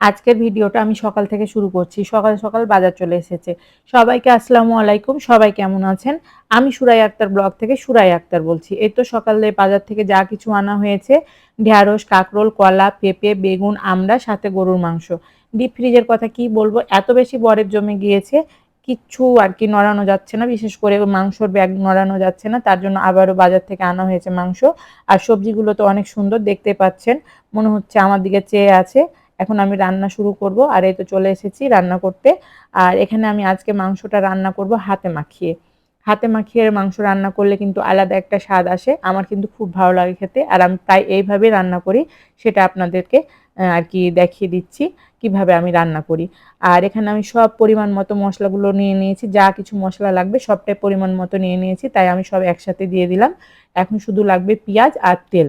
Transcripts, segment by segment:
আজকের ভিডিওটা আমি সকাল থেকে শুরু করছি। সকাল সকাল বাজার চলে এসেছে। সবাইকে আসসালামু আলাইকুম। সবাই কেমন আছেন? আমি সুরাই আক্তার ব্লগ থেকে সুরাই আক্তার বলছি। এই তো সকালে বাজার থেকে যা কিছু আনা হয়েছে ঢ্যাঁড়স কাঁকরোল, কলা, পেঁপে, বেগুন, আমড়া, সাথে গরুর মাংস। ডিপ ফ্রিজের কথা কি বলব? এত বেশি বরফ জমে গিয়েছে, কিচ্ছু আর কি নড়ানো যাচ্ছে না। বিশেষ করে মাংসর ব্যাগ নড়ানো যাচ্ছে না। তার জন্য আবারও বাজার থেকে আনা হয়েছে মাংস। আর সবজিগুলো তো অনেক সুন্দর দেখতে পাচ্ছেন। মনে হচ্ছে আমার দিকে চেয়ে আছে। এখন আমি রান্না শুরু করব, আর এই তো চলে এসেছি রান্না করতে। আর এখানে আমি আজকে মাংসটা রান্না করব হাতে মাখিয়ে। হাতে মাখিয়ে মাংস রান্না করলে কিন্তু আলাদা একটা স্বাদ আসে। আমার কিন্তু খুব ভালো লাগে খেতে, আর আমি প্রায় এইভাবে রান্না করি, সেটা আপনাদেরকে আর কি দেখিয়ে দিচ্ছি, কীভাবে আমি রান্না করি। আর এখানে আমি সব পরিমাণ মতো মশলাগুলো নিয়ে নিয়েছি, যা কিছু মশলা লাগবে সবটাই পরিমাণ মতো নিয়ে নিয়েছি, তাই আমি সব একসাথে দিয়ে দিলাম। এখন শুধু লাগবে পেঁয়াজ আর তেল।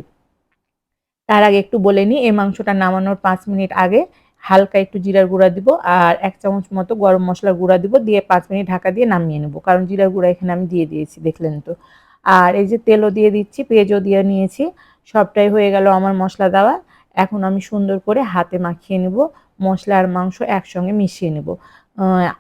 তার আগে একটু বলে নিই, এই মাংসটা নামানোর পাঁচ মিনিট আগে হালকা একটু জিরার গুঁড়া দিব আর এক চামচ মতো গরম মশলার গুঁড়া দিব, দিয়ে পাঁচ মিনিট ঢাকা দিয়ে নামিয়ে নেব। কারণ জিরার গুঁড়া এখানে আমি দিয়ে দিয়েছি, দেখলেন তো। আর এই যে তেলও দিয়ে দিচ্ছি, পেঁয়াজও দিয়ে নিয়েছি, সবটাই হয়ে গেল আমার মশলা দেওয়া। এখন আমি সুন্দর করে হাতে মাখিয়ে নেব। মশলা আর মাংস একসঙ্গে মিশিয়ে নেব।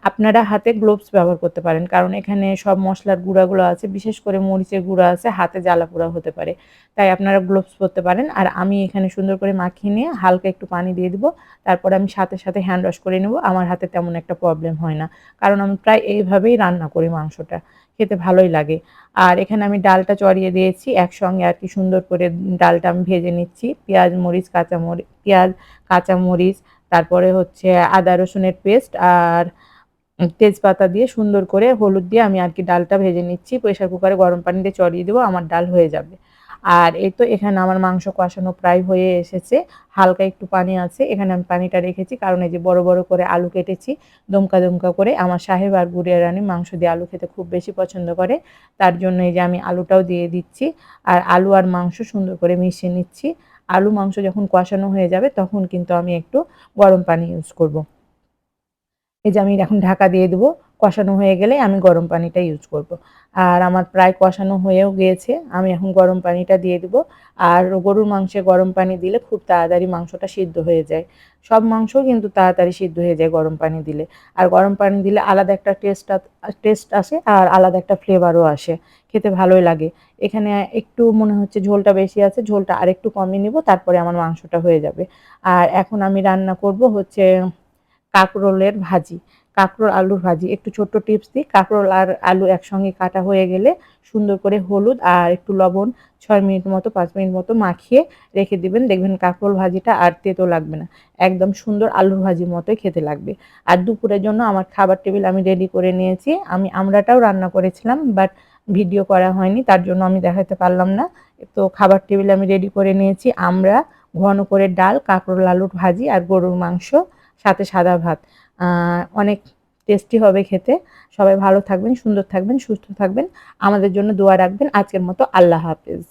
আপনারা হাতে গ্লোভস ব্যবহার করতে পারেন, কারণ এখানে সব মশলার গুঁড়াগুলো আছে, বিশেষ করে মরিচের গুঁড়া আছে, হাতে জ্বালা পোড়া হতে পারে। তাই আপনারা গ্লোভস পরতে পারেন। আর আমি এখানে সুন্দর করে মাখিয়ে নিয়ে হালকা একটু পানি দিয়ে দিব, তারপর আমি সাথে সাথে হ্যান্ড ওয়াশ করে নেব। আমার হাতে তেমন একটা প্রবলেম হয় না, কারণ আমি প্রায় এইভাবেই রান্না করি মাংসটা, খেতে ভালোই লাগে। আর এখানে আমি ডালটা চড়িয়ে দিয়েছি, একসঙ্গে আর কি সুন্দর করে ডালটা আমি ভেজে নিচ্ছি। পেঁয়াজ মরিচ কাঁচামরিচ পেঁয়াজ, কাঁচামরিচ তারপরে হচ্ছে আদা রসুনের পেস্ট আর তেজপাতা দিয়ে সুন্দর করে হলুদ দিয়ে আমি আর কি ডালটা ভেজে নিচ্ছি। প্রেশার কুকারে গরম পানি দিয়ে চড়িয়ে দেবো, আমার ডাল হয়ে যাবে। আর এই তো এখানে আমার মাংস কষানো প্রায় হয়ে এসেছে, হালকা একটু পানি আছে, এখানে আমি পানিটা রেখেছি, কারণ এই যে বড় বড় করে আলু কেটেছি, দমকা দমকা করে আমার সাহেব আর গুড়িয়া রানী মাংস দিয়ে আলু খেতে খুব বেশি পছন্দ করে, তার জন্য এই যে আমি আলুটাও দিয়ে দিচ্ছি, আর আলু আর মাংস সুন্দর করে মিশিয়ে নিচ্ছি। আলু মাংস যখন কষানো হয়ে যাবে, তখন কিন্তু আমি একটু গরম পানি ইউজ করব। এই যে আমি এখন ঢাকা দিয়ে দেবো কষানো হয়ে গেলে আমি গরম পানিটা ইউজ করব। আর আমার প্রায় কষানো হয়েও গিয়েছে, আমি এখন গরম পানিটা দিয়ে দেবো। আর গরুর মাংসে গরম পানি দিলে খুব তাড়াতাড়ি মাংসটা সিদ্ধ হয়ে যায়। সব মাংস কিন্তু তাড়াতাড়ি সিদ্ধ হয়ে যায় গরম পানি দিলে। আর গরম পানি দিলে আলাদা একটা টেস্ট টেস্ট আসে আর আলাদা একটা ফ্লেভারও আসে। খেতে ভালোই লাগে। এখানে একটু মনে হচ্ছে ঝোলটা বেশি আছে, ঝোলটা আরেকটু কমিয়ে নিব, তারপরে আমার মাংসটা হয়ে যাবে। আর এখন আমি রান্না করব হচ্ছে কাঁকরোলের ভাজি, কাঁকরোল আলুর ভাজি। একটু ছোট্ট টিপস দিই, কাঁকরোল আর আলু একসঙ্গে কাটা হয়ে গেলে সুন্দর করে হলুদ আর একটু লবণ ছয় মিনিট মতো, পাঁচ মিনিট মতো মাখিয়ে রেখে দিবেন। দেখবেন কাঁকরোল ভাজিটা আর তেতো লাগবে না। একদম সুন্দর আলুর ভাজির মতোই খেতে লাগবে। আর দুপুরের জন্য আমার খাবার টেবিল আমি রেডি করে নিয়েছি। আমি আমরাটাও রান্না করেছিলাম বাট ভিডিও করা হয়নি, তার জন্য আমি দেখাতে পারলাম না। তো খাবার টেবিল আমি রেডি করে নিয়েছি। আমরা ঘন করে ডাল, কাঁকরোল, আলুর ভাজি আর গরুর মাংস সাথে সাদা ভাত। অনেক টেস্টি হবে খেতে। সবাই ভালো থাকবেন, সুন্দর থাকবেন, সুস্থ থাকবেন। আমাদের জন্য দোয়া রাখবেন। আজকের মতো আল্লাহ হাফেজ।